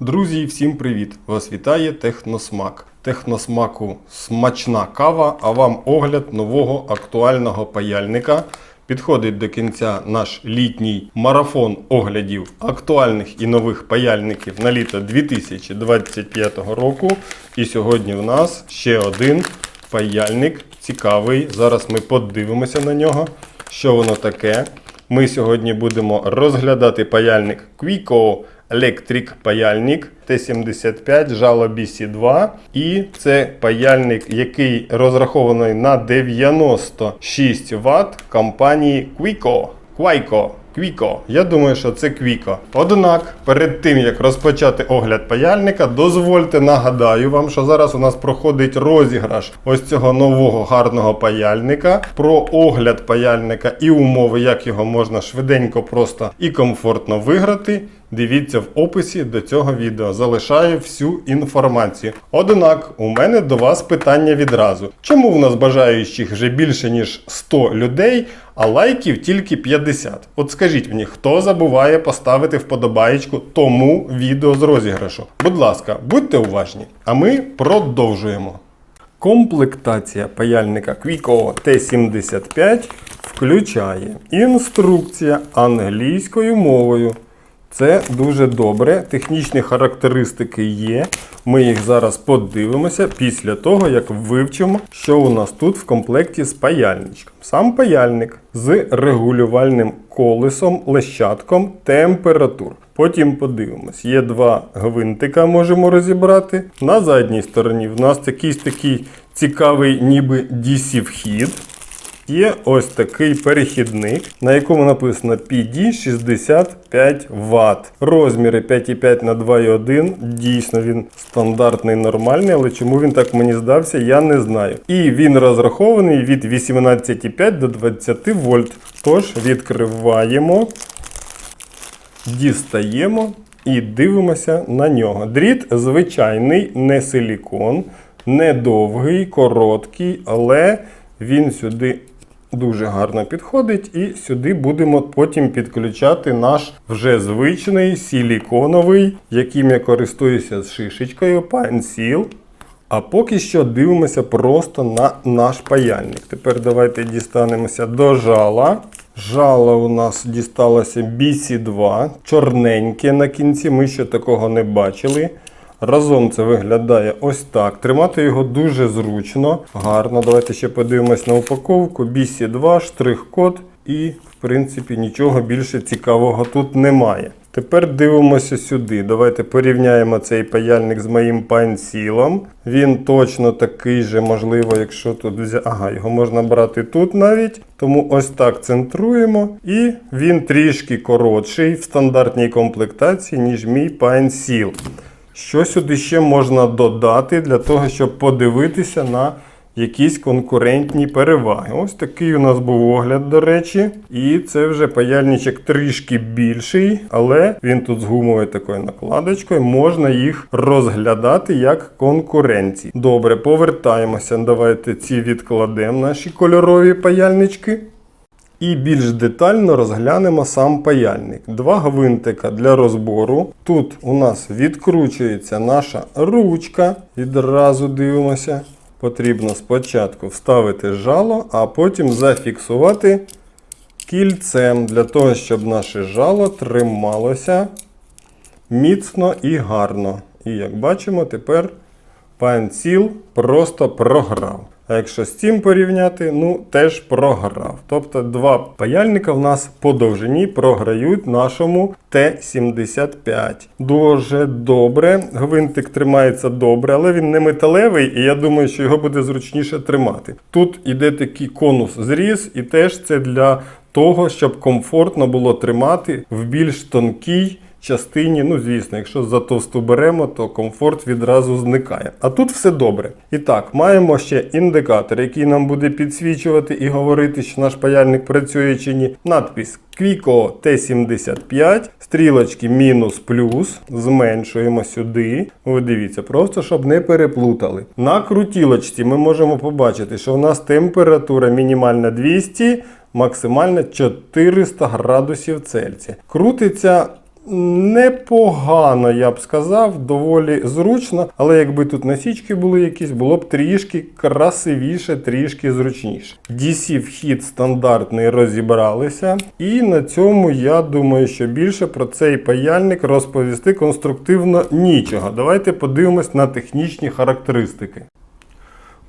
Друзі, всім привіт! Вас вітає Техносмак. Техносмаку смачна кава, а вам огляд нового актуального паяльника. Підходить до кінця наш літній марафон оглядів актуальних і нових паяльників на літо 2025 року. І сьогодні в нас ще один паяльник цікавий. Зараз ми подивимося на нього, що воно таке. Ми сьогодні будемо розглядати паяльник Quico Electric паяльник Т75 жало BC2. І це паяльник, який розрахований на 96 Вт компанії Quico. Quaico. Квіко. Я думаю, що це Квіко. Однак, перед тим як розпочати огляд паяльника, дозвольте нагадаю вам, що зараз у нас проходить розіграш ось цього нового гарного паяльника. Про огляд паяльника і умови, як його можна швиденько, просто і комфортно виграти. Дивіться в описі до цього відео. Залишаю всю інформацію. Однак, у мене до вас питання відразу. Чому в нас бажаючих вже більше ніж 100 людей, а лайків тільки 50? От скажіть мені, хто забуває поставити вподобаєчку тому відео з розіграшу? Будь ласка, будьте уважні, а ми продовжуємо. Комплектація паяльника Quico T75 включає інструкція англійською мовою. Це дуже добре. Технічні характеристики є. Ми їх зараз подивимося після того, як вивчимо, що у нас тут в комплекті з паяльничком. Сам паяльник з регулювальним колесом, лещатком температур. Потім подивимось. Є два гвинтика, можемо розібрати. На задній стороні в нас якийсь такий цікавий, ніби DC-вхід. Є ось такий перехідник, на якому написано PD 65 Вт. Розміри 5,5 на 2,1. Дійсно, він стандартний, нормальний, але чому він так мені здався, я не знаю. І він розрахований від 18,5 до 20 вольт. Тож відкриваємо, дістаємо і дивимося на нього. Дріт звичайний, не силікон, не довгий, короткий, але він сюди дуже гарно підходить. І сюди будемо потім підключати наш вже звичний силіконовий, яким я користуюся з шишечкою Pine А поки що дивимося просто на наш паяльник. Тепер давайте дістанемося до жала. Жало у нас дісталося BC2, чорненьке на кінці, ми ще такого не бачили. Разом це виглядає ось так. Тримати його дуже зручно, гарно. Давайте ще подивимось на упаковку. BC2, штрих-код і, в принципі, нічого більше цікавого тут немає. Тепер дивимося сюди. Давайте порівняємо цей паяльник з моїм панцілом. Він точно такий же, можливо, якщо тут взяти. Ага, його можна брати тут навіть. Тому ось так центруємо. І він трішки коротший в стандартній комплектації, ніж мій панціл. Що сюди ще можна додати для того, щоб подивитися на якісь конкурентні переваги? Ось такий у нас був огляд, до речі. І це вже паяльничок трішки більший, але він тут з гумовою такою накладочкою. Можна їх розглядати як конкуренції. Добре, повертаємося. Давайте ці відкладемо, наші кольорові паяльнички. І більш детально розглянемо сам паяльник. Два гвинтика для розбору. Тут у нас відкручується наша ручка. Відразу дивимося. Потрібно спочатку вставити жало, а потім зафіксувати кільцем для того, щоб наше жало трималося міцно і гарно. І як бачимо, тепер панціл просто програв. А якщо з цим порівняти, ну теж програв. Тобто два паяльника в нас по довжині програють нашому Т-75. Дуже добре. Гвинтик тримається добре, але він не металевий, і я думаю, що його буде зручніше тримати. Тут іде такий конус зріз, і теж це для того, щоб комфортно було тримати в більш тонкій частині, ну звісно, якщо за товсту беремо, то комфорт відразу зникає. А тут все добре. І так, маємо ще індикатор, який нам буде підсвічувати і говорити, що наш паяльник працює чи ні. Надпис Quico T75, стрілочки мінус плюс, зменшуємо сюди. Ви дивіться, просто щоб не переплутали. На крутілочці ми можемо побачити, що у нас температура мінімальна 200, максимальна 400 градусів Цельсія. Крутиться Непогано, я б сказав, доволі зручно, але якби тут насічки були якісь, було б трішки красивіше, трішки зручніше. DC вхід стандартний розібралися, і на цьому я думаю, що більше про цей паяльник розповісти конструктивно нічого. Давайте подивимось на технічні характеристики.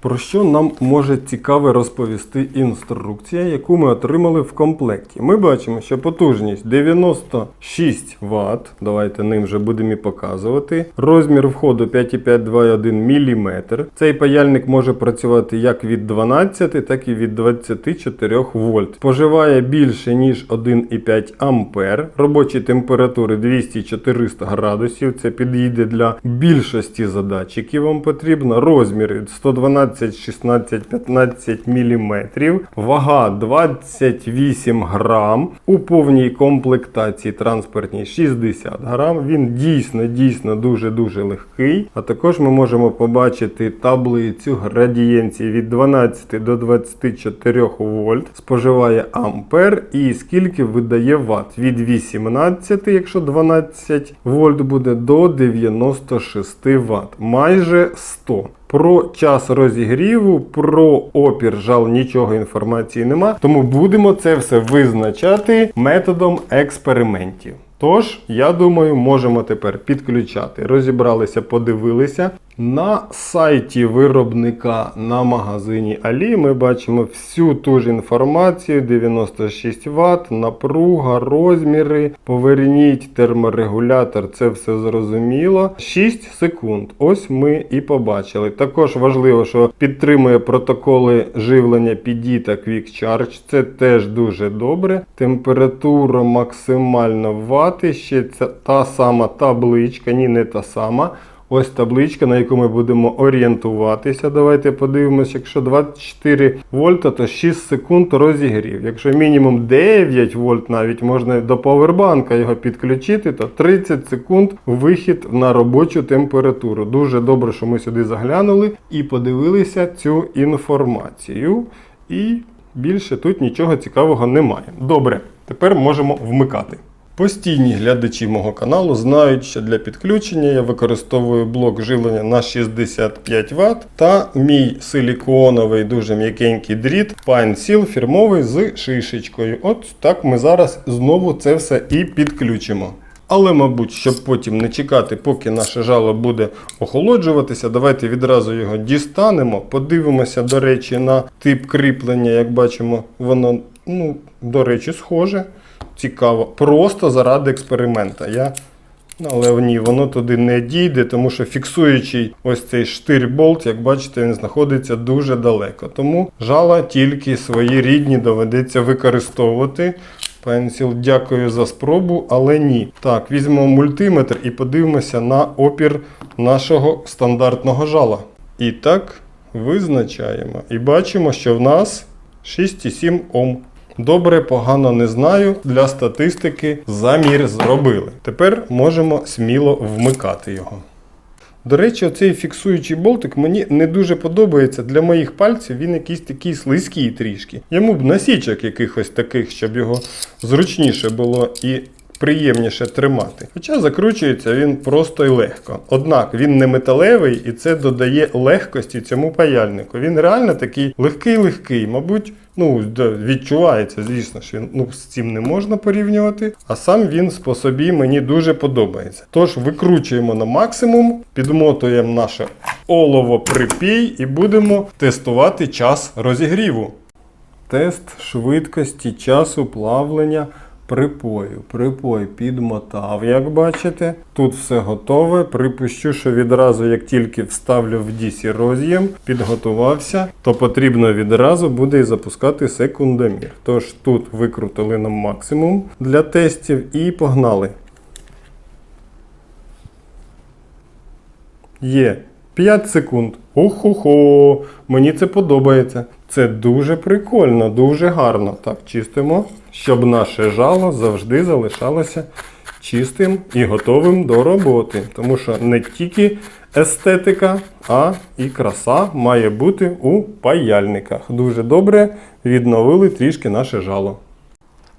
Про що нам може цікаве розповісти інструкція, яку ми отримали в комплекті? Ми бачимо, що потужність 96 Вт. Давайте ним вже будемо і показувати. Розмір входу 5,5-2,1 мм. Цей паяльник може працювати як від 12, так і від 24 вольт. Споживає більше ніж 1,5 ампер. Робочі температури 200-400 градусів. Це підійде для більшості задач, які вам потрібно. Розміри 112 16, 15 мм, вага 28 грам, у повній комплектації транспортній 60 грам. Він дійсно дійсно дуже-дуже легкий. А також ми можемо побачити таблицю градієнції від 12 до 24 вольт, споживає ампер і скільки видає ватт. Від 18, якщо 12 вольт буде, до 96 Вт. Майже 100. Про час розігріву, про опір жал нічого інформації нема, тому будемо це все визначати методом експериментів. Тож, я думаю, можемо тепер підключати. Розібралися, подивилися. На сайті виробника на магазині Алі ми бачимо всю ту ж інформацію: 96 Вт, напруга, розміри. Поверніть терморегулятор, це все зрозуміло. 6 секунд. Ось ми і побачили. Також важливо, що підтримує протоколи живлення PD та Quick Charge. Це теж дуже добре. Температура максимально в вати. Ще ця та сама табличка, ні, не та сама. Ось табличка, на яку ми будемо орієнтуватися. Давайте подивимося, якщо 24 вольта, то 6 секунд розігрів. Якщо мінімум 9 вольт навіть можна до павербанка його підключити, то 30 секунд вихід на робочу температуру. Дуже добре, що ми сюди заглянули і подивилися цю інформацію. І більше тут нічого цікавого немає. Добре, тепер можемо вмикати. Постійні глядачі мого каналу знають, що для підключення я використовую блок живлення на 65 Вт та мій силіконовий дуже м'якенький дріт Pine Seal фірмовий з шишечкою. От так ми зараз знову це все і підключимо. Але, мабуть, щоб потім не чекати, поки наше жало буде охолоджуватися, давайте відразу його дістанемо. Подивимося, до речі, на тип кріплення. Як бачимо, воно, ну, до речі, схоже. Цікаво. Просто заради експеримента. Я... ну, Але ні, воно туди не дійде, тому що фіксуючий ось цей штир-болт, як бачите, він знаходиться дуже далеко. Тому жала тільки свої рідні доведеться використовувати. Пенсіл, дякую за спробу, але ні. Так, візьмемо мультиметр і подивимося на опір нашого стандартного жала. І так, визначаємо. І бачимо, що в нас 6,7 Ом. Добре, погано не знаю. Для статистики замір зробили. Тепер можемо сміло вмикати його. До речі, оцей фіксуючий болтик мені не дуже подобається. Для моїх пальців він якийсь такий слизький трішки. Йому б насічок якихось таких, щоб його зручніше було і приємніше тримати. Хоча закручується він просто і легко. Однак він не металевий і це додає легкості цьому паяльнику. Він реально такий легкий-легкий, мабуть. Ну, відчувається, звісно, що він, ну, з цим не можна порівнювати. А сам він по собі мені дуже подобається. Тож викручуємо на максимум, підмотуємо наше олово припій і будемо тестувати час розігріву. Тест швидкості часу плавлення припою. Припой підмотав, як бачите. Тут все готове. Припущу, що відразу, як тільки вставлю в DC роз'єм, підготувався, то потрібно відразу буде і запускати секундомір. Тож тут викрутили на максимум для тестів і погнали. Є 5 секунд. Охо-хо, мені це подобається. Це дуже прикольно, дуже гарно. Так, чистимо, щоб наше жало завжди залишалося чистим і готовим до роботи. Тому що не тільки естетика, а і краса має бути у паяльниках. Дуже добре відновили трішки наше жало.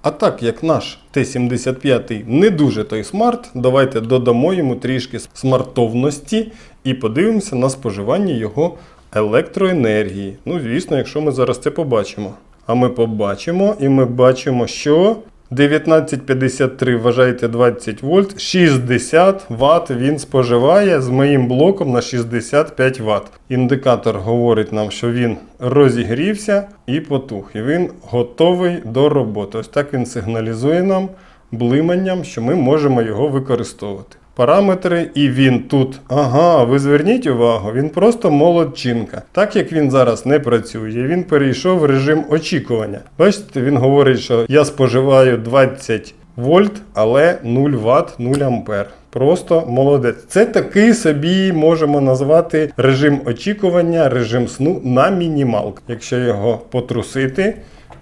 А так як наш Т-75 не дуже той смарт, давайте додамо йому трішки смартовності і подивимося на споживання його електроенергії. Ну, звісно, якщо ми зараз це побачимо. А ми побачимо, і ми бачимо, що 1953, вважайте 20 вольт, 60 Вт він споживає з моїм блоком на 65 Вт. Індикатор говорить нам, що він розігрівся і потух. І він готовий до роботи. Ось так він сигналізує нам блиманням, що ми можемо його використовувати. Параметри, і він тут. Ага, ви зверніть увагу, він просто молодчинка. Так як він зараз не працює, він перейшов в режим очікування. Бачите, він говорить, що я споживаю 20 вольт, але 0 Вт, 0 ампер. Просто молодець. Це такий собі можемо назвати режим очікування, режим сну на мінімалку. Якщо його потрусити,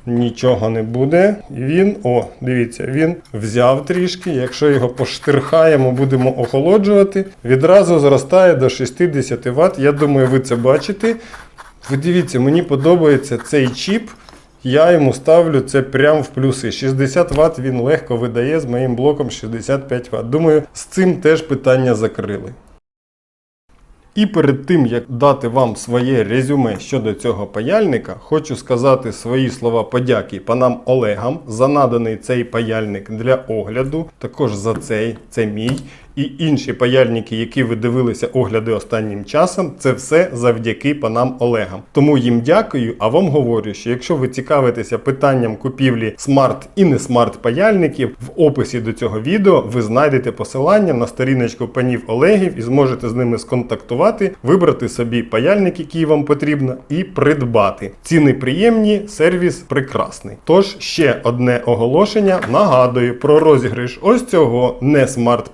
нічого не буде. І Він, о, дивіться, він взяв трішки. Якщо його поштирхаємо, будемо охолоджувати, відразу зростає до 60 Вт. Я думаю, ви це бачите. Ви дивіться, мені подобається цей чіп. Я йому ставлю це прямо в плюси. 60 Вт він легко видає з моїм блоком 65 Вт. Думаю, з цим теж питання закрили. І перед тим, як дати вам своє резюме щодо цього паяльника, хочу сказати свої слова подяки панам Олегам за наданий цей паяльник для огляду. Також за цей, це мій. І інші паяльники, які ви дивилися огляди останнім часом, це все завдяки панам Олегам. Тому їм дякую, а вам говорю, що якщо ви цікавитеся питанням купівлі смарт і не смарт паяльників, в описі до цього відео ви знайдете посилання на сторіночку панів Олегів і зможете з ними сконтактувати, вибрати собі паяльник, який вам потрібно, і придбати. Ціни приємні, сервіс прекрасний. Тож ще одне оголошення. Нагадую про розіграш ось цього не смарт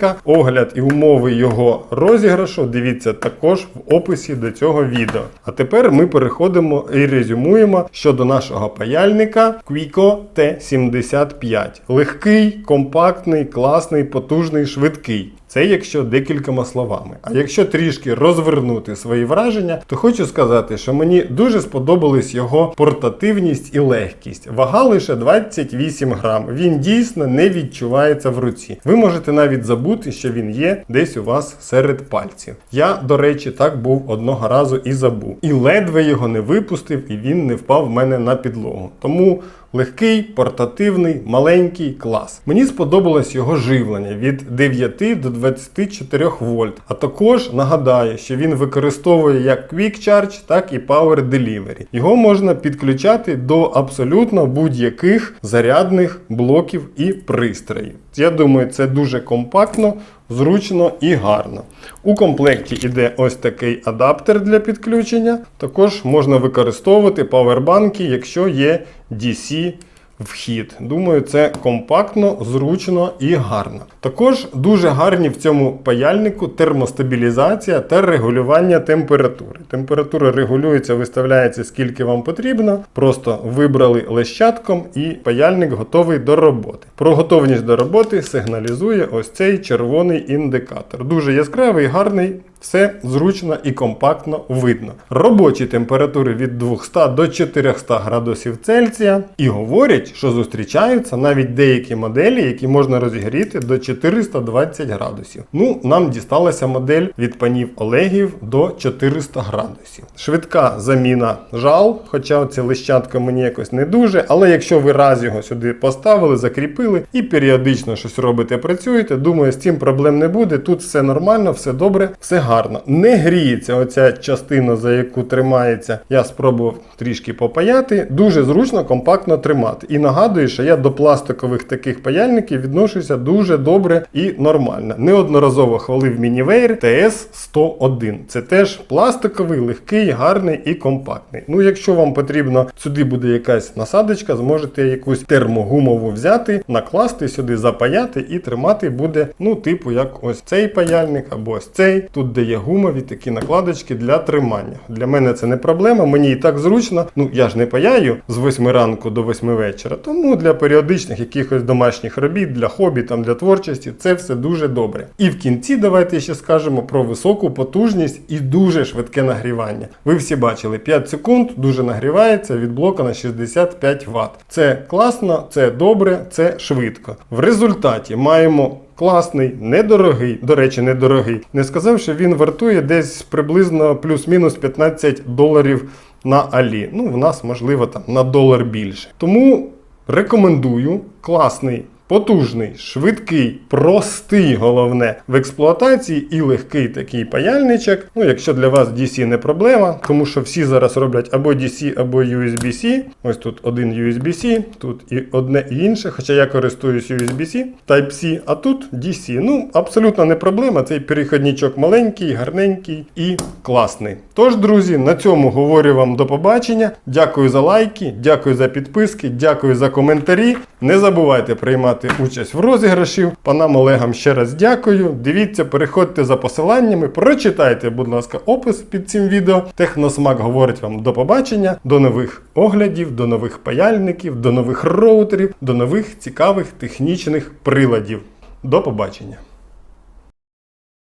паяльника. Огляд і умови його розіграшу дивіться також в описі до цього відео. А тепер ми переходимо і резюмуємо щодо нашого паяльника Quico T75. Легкий, компактний, класний, потужний, швидкий. Це якщо декількома словами. А якщо трішки розвернути свої враження, то хочу сказати, що мені дуже сподобались його портативність і легкість. Вага лише 28 грам. Він дійсно не відчувається в руці. Ви можете навіть забути, що він є десь у вас серед пальців. Я, до речі, так був одного разу і забув. І ледве його не випустив, і він не впав в мене на підлогу. Тому. Легкий, портативний, маленький клас. Мені сподобалось його живлення від 9 до 24 вольт. А також нагадаю, що він використовує як Quick Charge, так і Power Delivery. Його можна підключати до абсолютно будь-яких зарядних блоків і пристроїв. Я думаю, це дуже компактно, зручно і гарно. У комплекті йде ось такий адаптер для підключення. Також можна використовувати павербанки, якщо є DC вхід. Думаю, це компактно, зручно і гарно. Також дуже гарні в цьому паяльнику термостабілізація та регулювання температури. Температура регулюється, виставляється скільки вам потрібно. Просто вибрали лещатком і паяльник готовий до роботи. Про готовність до роботи сигналізує ось цей червоний індикатор. Дуже яскравий, гарний. Все зручно і компактно видно. Робочі температури від 200 до 400 градусів Цельсія. І говорять, що зустрічаються навіть деякі моделі, які можна розігріти до 420 градусів. Ну, нам дісталася модель від панів Олегів до 400 градусів. Швидка заміна жал, хоча ця лищатка мені якось не дуже. Але якщо ви раз його сюди поставили, закріпили і періодично щось робите, працюєте, думаю, з цим проблем не буде. Тут все нормально, все добре, все гарно. Не гріється оця частина, за яку тримається. Я спробував трішки попаяти. Дуже зручно, компактно тримати. І нагадую, що я до пластикових таких паяльників відношуся дуже добре і нормально. Неодноразово хвалив Мінівейр TS101. Це теж пластиковий, легкий, гарний і компактний. Ну, якщо вам потрібно, сюди буде якась насадочка, зможете якусь термогумову взяти, накласти сюди, запаяти і тримати буде, ну, типу, як ось цей паяльник або ось цей. Тут де є гумові такі накладочки для тримання. Для мене це не проблема, мені і так зручно. Ну я ж не паяю з 8 ранку до 8 вечора. Тому для періодичних якихось домашніх робіт, для хобі, там для творчості, це все дуже добре. І в кінці давайте ще скажемо про високу потужність і дуже швидке нагрівання. Ви всі бачили 5 секунд, дуже нагрівається від блока на 65 Вт. Це класно, це добре, це швидко. В результаті маємо. Класний, недорогий, до речі, недорогий. Не сказав, що він вартує десь приблизно плюс-мінус 15 доларів на Алі. Ну, в нас, можливо, там на долар більше. Тому рекомендую класний. Потужний, швидкий, простий, головне в експлуатації і легкий такий паяльничок. Ну, якщо для вас DC не проблема, тому що всі зараз роблять або DC, або USB-C. Ось тут один USB-C, тут і одне і інше. Хоча я користуюсь USB-C, Type-C, а тут DC. Ну, абсолютно не проблема. Цей перехідничок маленький, гарненький і класний. Тож, друзі, на цьому говорю вам до побачення. Дякую за лайки, дякую за підписки, дякую за коментарі. Не забувайте приймати участь в розіграші. Панам Олегам ще раз дякую. Дивіться, переходьте за посиланнями, прочитайте, будь ласка, опис під цим відео. Техносмак говорить вам до побачення, до нових оглядів, до нових паяльників, до нових роутерів, до нових цікавих технічних приладів. До побачення!